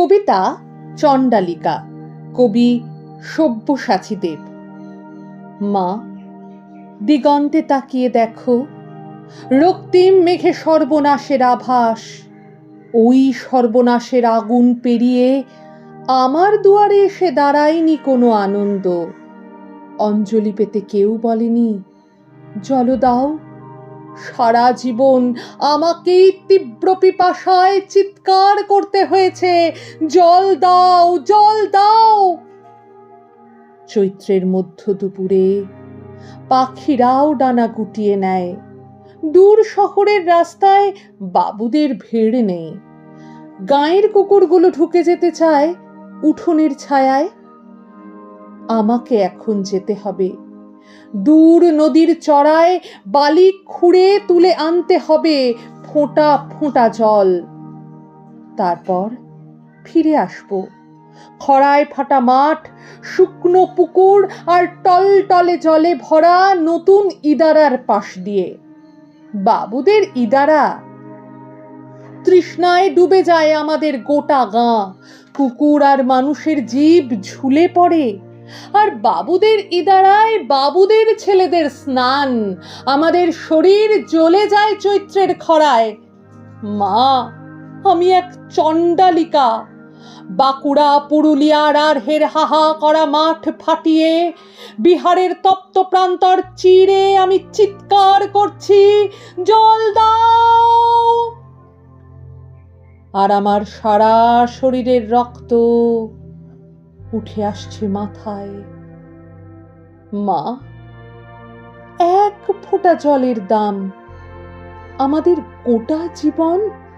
কবিতা চণ্ডালিকা, কবি সব্যসাচী দেব। মা, দিগন্তে তাকিয়ে দেখো, রক্তিম মেঘে সর্বনাশের আভাস। ওই সর্বনাশের আগুন পেরিয়ে আমার দুয়ারে এসে দাঁড়ায়নি কোনো আনন্দ। অঞ্জলি পেতে কেউ বলেনি, জল দাও। সারা জীবন আমাকেই তীব্র পিপাসায় চিৎকার করতে হয়েছে। জল দাও জল দাও। চৈত্রের মধ্য দুপুরে পাখিরাও ডানা গুটিয়ে নেয়। দূর শহরের রাস্তায় বাবুদের ভিড় নেই। গাঁয়ের কুকুরগুলো ঢুকে যেতে চায় উঠোনের ছায়ায়। আমাকে এখন যেতে হবে। দূর নদীর চড়ায় বালি খুঁড়ে তুলে আনতে হবে ফোঁটা ফোঁটা জল। তারপর ফিরে আসব। খরায় ফাটা মাঠ, শুকনো পুকুর আর টলটলে জলে ভরা নতুন ইদারার পাশ দিয়ে। বাবুদের ইদারা। তৃষ্ণায় ডুবে যায় আমাদের গোটা গাঁ। কুকুর আর মানুষের জীব ঝুলে পড়ে। আর বাবুদের ইদারায় বাবুদের ছেলেদের স্নান। আমাদের শরীর জ্বলে যায় চৈত্রের খরায়। মা, আমি এক চণ্ডালিকা। বাঁকুড়া, পুরুলিয়া, রাঢ়ের হাহা করা মাঠ ফাটিয়ে বিহারের তপ্ত প্রান্তর চিরে আমি চিৎকার করছি, জল দাও। আর আমার সারা শরীরের রক্ত উঠে আসছে মাথায়। মা এক ফোঁটা জলের দাম। আমাদের গোটা জীবন